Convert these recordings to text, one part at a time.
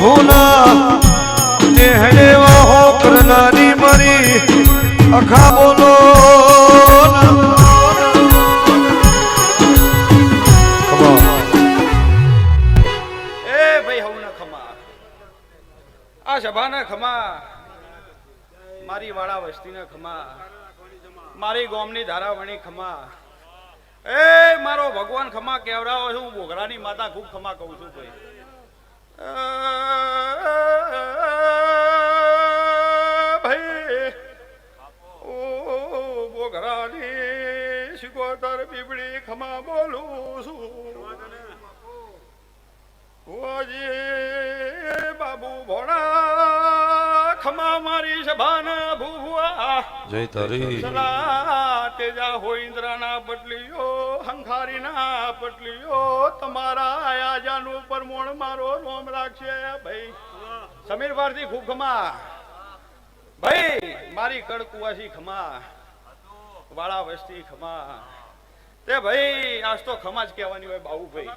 ભૂલા નેહડે વાહો કરનારી મરી અખા બોલો. આ સભાના ખમા. મારી વાળા વસ્તીના ખમા. મારી ગોમની ધારાવણી ખમા. એ મારો ભગવાન ખમા કેવડાવો છું, હું બોગરાની માતા ખૂબ ખમા કહું છું ભાઈ. ભાઈ ઓ બોગરાની શિકોતર બીબડી ખમા બોલું છું. બાબુ ભોળા ખમા મારી સભાના ભૂવા. જય તારી. સલા તેજા હોઈન્દ્રના પટલીઓ હંખારીના પટલીઓ તમારા આયાજાનું પરમોણ મારો રોમ રાખશે. ભાઈ સમીર ભારતી ખૂબ ખમા. ભાઈ મારી કડકુવાસી ખમા. વાળા વસ્તી ખમા. તે ભાઈ આજ તો ખમા જ કહેવાની હોય બાબુ ભાઈ.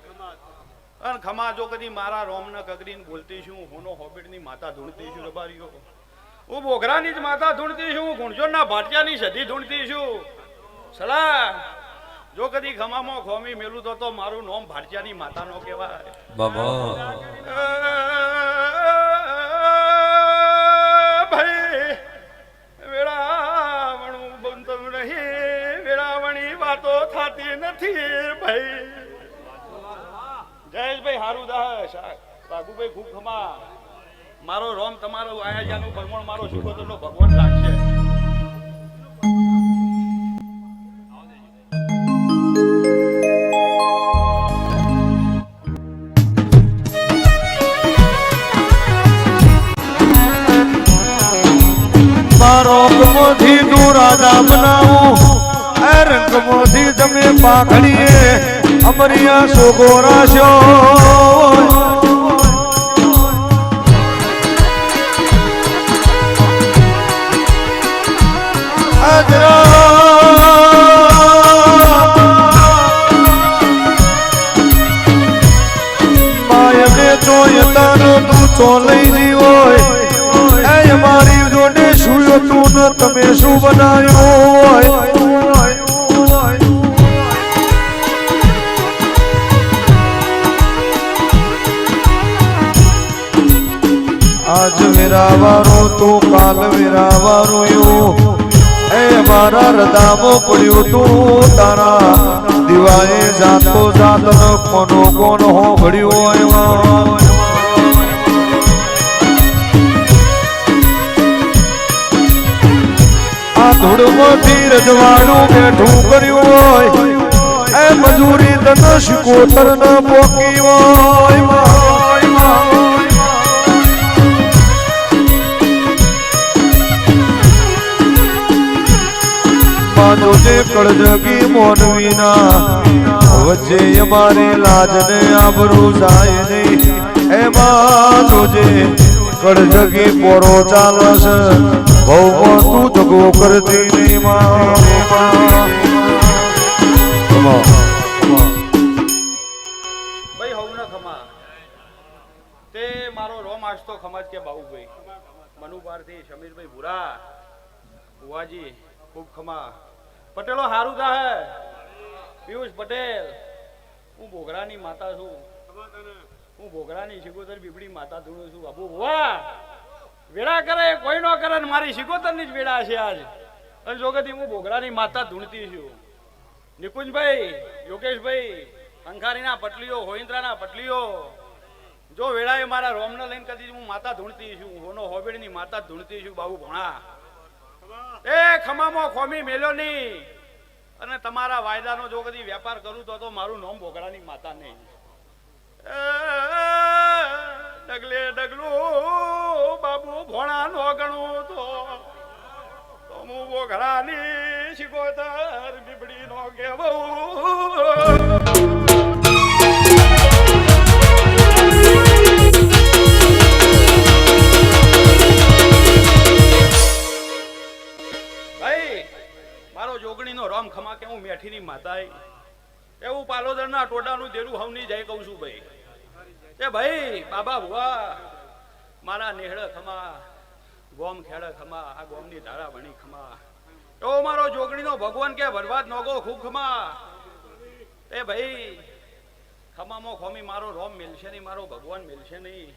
અન ખમા જો કદી મારા રોમ ને કગરીને બોલતી છું હોનો હોબીટની માતા ધૂણતી છું રબારીઓ. હું બોઘરાની જ માતા ધૂણતી છું ગુણજોનના ભાટિયાની સધી ધૂણતી છું. સલા જો કદી ખમામાં ખોમી મેલું તો તો મારું નોમ ભાટિયાની માતાનો કહેવાય. બાબા. ભાઈ વેળાવણું બનતું નહીં વેળાવણી વાતો થતી નથી ભાઈ. જયેશભાઈ હારું દાસ રાઘુભાઈ ખૂબ ખમા. મારો રોમ તમારો, આયાજાનું ભગવાન મારો સુખોતરનો ભગવાન લાગશે રંગમોથી તું બનાવું. એ રંગમોથી તમે પાઘડીએ અમરિયા સુગોરા રાશો તું લઈ જી હોય એ મારી જોડે શું તું ન, તમે શું બનાવ્યું હોય? આજ વેરાવારો તું કાલ વેરાવારો એવું. એ મારા રદામો પડ્યું તું તારા. દિવાએ જાતો જાત કોનો કોનો હો ભળ્યો હોય ધૂળમાંથી રજવાડું બેઠું કર્યું હોય, એ મજૂરી તને શિકોતર ન પોકી હોય. માનો જે વચ્ચે અમારે લાજને આબરૂ જાય એમાં તુજે કળજગી પોરો ચાલસ બહુ તું જગો કરતી ભાઈ હવના ખમા. તે મારો રોમ આજતો ખમજ કે બાબુભાઈ મનુભારથી સમીરભાઈ ભૂરા. બુવાજી ખમા. પટેલો હારું પિયુષ પટેલ. હું બોગરાની માતા છું. હું ભોગરાની શિકોતર બીબડી માતા ધૂણું છું. બાબુ ભુવા! વેળા કરે, કોઈ નો કરે ને મારી શિકોતરની જ વેળા છે આજ. અને જોગતી હું બોગરાની માતા ધૂણતી છું. નિકુંજભાઈ, યોગેશભાઈ અંખારીના પટલીઓ, હોઈન્દ્રાના પટલીઓ, જો વેળાએ મારા રોમને લઈને કદી હું માતા ધૂણતી છું હોનો હોબેડની માતા ધૂણતી છું, બાબુ ભણા. એ ખમામાં ખોમી મેલ્યો નહીં અને તમારા વાયદાનો જો કદી વેપાર કરું તો તો મારું નામ બોગડાની માતા નહીં. શિકોતર બીબડી નો મારો જોગણીનો રોમ ખમા કે હું મેઠીની માતા એવું પાલોદરના ટોડાનું દેરું હવની જાય કહું છું ભાઈ. કે ભાઈ, બાબા ભુવા, મારા નેહળ ખમા, ગોમ ખેડ ખમા, આ ગોમની ધારા ભણી ખમા. જોગણીનો ભગવાન કે બરબાદ નોગો ખૂબ એ ભાઈ, ખમામો ખોમી મારો રોમ મિલશે નહીં, મારો ભગવાન મિલશે નહીં.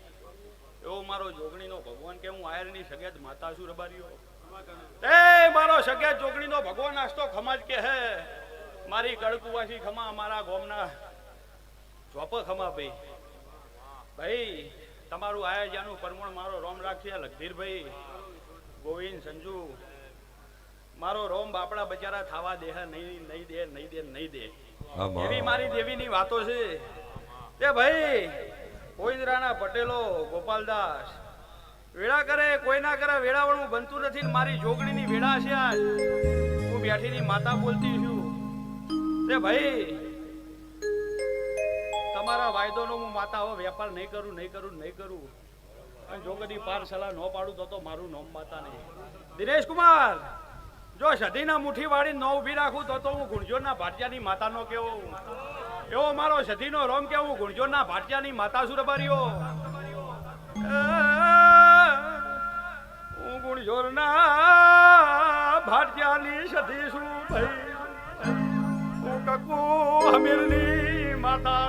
એવો મારો જોગણીનો ભગવાન કે હું આયરની સગેત માતા છું, રબારીઓ. એ મારો સગેત જોગણીનો ભગવાન આસતો ખમાજ કે હે. મારી કડકુવાસી ખમા મારા ગોમના. ચોપ ખમા ભાઈ. ભાઈ, તમારું આયોજનનું પરમણ મારો રોમ રાખીએ, લગધીરભાઈ. ગોવિંદ, સંજુ. મારો રોમ બાપડા બચારા થાવા દેહ નહીં નહીં દે નહીં દે નહીં દે. એવી મારી દેવીની વાતો છે. કે ભાઈ ગોવિંદરાના પટેલો ગોપાલદાસ વેળા કરે કોઈ ના કરે વેળાવણું બનતું નથી મારી જોગણીની વેળા છે આજ. હું બેઠીની માતા બોલતી છું. તે ભાઈ તમારા વાયદોનો હું માતા હવે વેપાર નહીં કરું નહીં કરું નહીં કરું. અને જો કદી પાર સલાહ ન પાડું તો તો મારું નોમ માતા નહીં દિનેશ કુમાર જો સધીના મુઠી વાળી ન ઊભી રાખું તો તો હું ગુણજોરના ભાટિયાની માતાનો કેવો એવો મારો સધીનો રોમ કે હું ગુણજોરના ભાટિયાની માતા છું રબારીઓ હું ગુણજોરના ભાટિયાની સધી છું. ભાઈ હું કકુ હમીરની માતા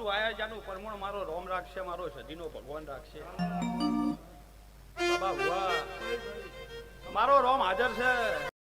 છું આયાજાનું પરમણ મારો રોમ રાખશે, મારો સજીનો ભગવાન રાખશે. બાબા મારો રોમ હાજર છે.